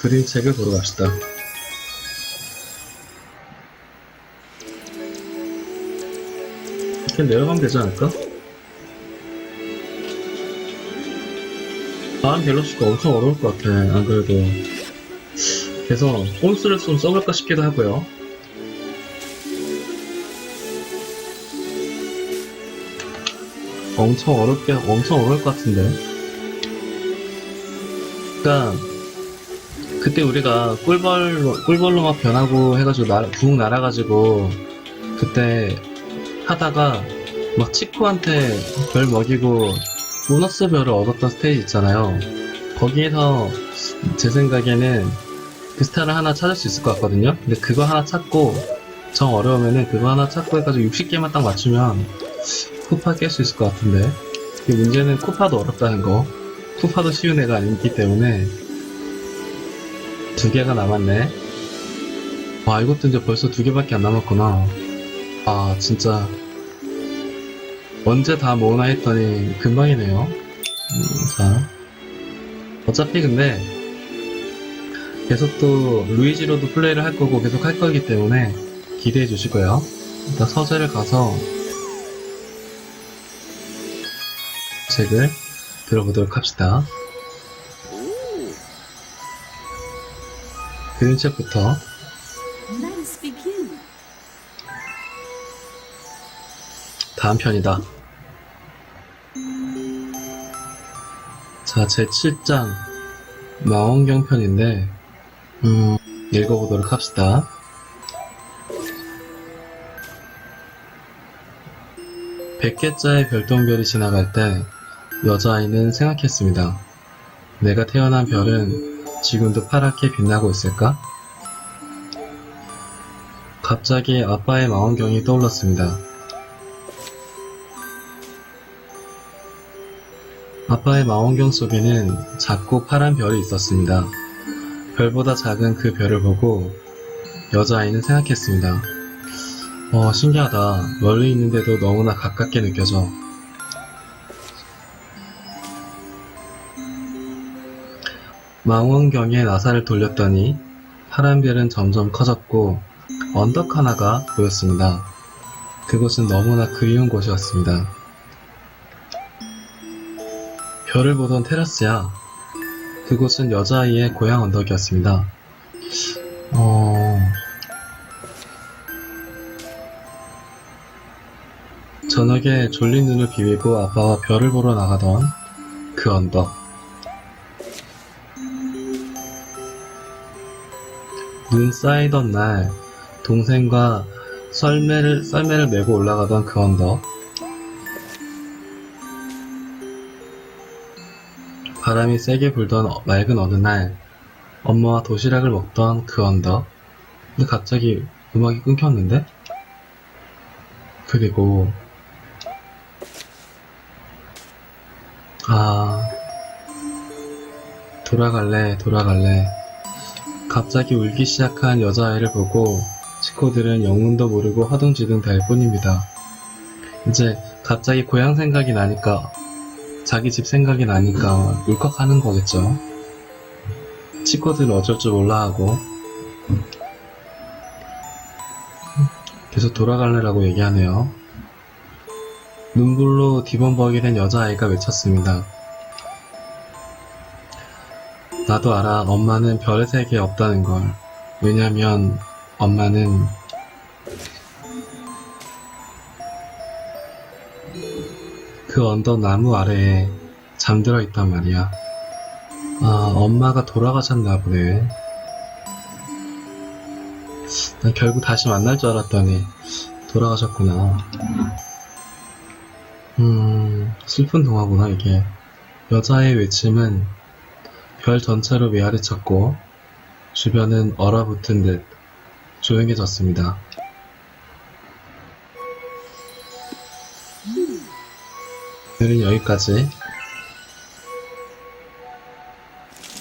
그림책을 보러 갑시다. 이렇게 내려가면 되지 않을까? 다음 밸런스가 엄청 어려울 것 같아, 안 그래도. 그래서 꼼수를 좀 써볼까 싶기도 하고요. 엄청 어렵게, 엄청 어려울 것 같은데. 그니까, 그때 우리가 꿀벌로, 꿀벌로 막 변하고 해가지고, 날, 붕 날아가지고, 그때 하다가, 막 치코한테 별 먹이고, 보너스 별을 얻었던 스테이지 있잖아요. 거기에서 제 생각에는 그 스타를 하나 찾을 수 있을 것 같거든요. 근데 그거 하나 찾고, 정 어려우면은 그거 하나 찾고 해가지고 60개만 딱 맞추면 쿠파 깰 수 있을 것 같은데. 이 문제는 쿠파도 어렵다는 거. 쿠파도 쉬운 애가 아니기 때문에 두 개가 남았네. 와, 이것도 이제 벌써 두 개밖에 안 남았구나. 아, 진짜. 언제 다 모으나 했더니 금방이네요. 음, 자. 어차피 근데 계속 또 루이지로도 플레이를 할 거고 계속 할 거기 때문에 기대해 주시고요. 일단 서재를 가서 책을 들어보도록 합시다. 그림책부터. 다음 편이다. 자, 제 7장 망원경 편인데 음, 읽어보도록 합시다. 백개짜의 별똥별이 지나갈 때 여자아이는 생각했습니다. 내가 태어난 별은 지금도 파랗게 빛나고 있을까? 갑자기 아빠의 망원경이 떠올랐습니다. 아빠의 망원경 속에는 작고 파란 별이 있었습니다. 별보다 작은 그 별을 보고 여자아이는 생각했습니다. 어, 신기하다. 멀리 있는데도 너무나 가깝게 느껴져. 망원경에 나사를 돌렸더니 파란 별은 점점 커졌고 언덕 하나가 보였습니다. 그곳은 너무나 그리운 곳이었습니다. 별을 보던 테라스야. 그곳은 여자아이의 고향 언덕이었습니다. 어... 저녁에 졸린 눈을 비비고 아빠와 별을 보러 나가던 그 언덕. 눈 쌓이던 날 동생과 썰매를 썰매를 메고 올라가던 그 언덕. 바람이 세게 불던 어- 맑은 어느 날 엄마와 도시락을 먹던 그 언덕. 근데 갑자기 음악이 끊겼는데? 그리고 아 돌아갈래 돌아갈래 갑자기 울기 시작한 여자아이를 보고 식구들은 영문도 모르고 허둥지둥 될 뿐입니다. 이제 갑자기 고향 생각이 나니까 자기 집 생각이 나니까 울컥하는 거겠죠. 식구들은 어쩔 줄 몰라 하고 계속 돌아갈래라고 얘기하네요. 눈물로 뒤범벅이 된 여자아이가 외쳤습니다. 나도 알아. 엄마는 별의 세계에 없다는 걸. 왜냐면 엄마는 그 언덕 나무 아래에 잠들어 있단 말이야. 아, 엄마가 돌아가셨나 보네. 난 결국 다시 만날 줄 알았더니 돌아가셨구나. 음, 슬픈 동화구나, 이게. 여자의 외침은 별 전체로 메아리쳤고, 주변은 얼어붙은 듯 조용해졌습니다. 오늘은 여기까지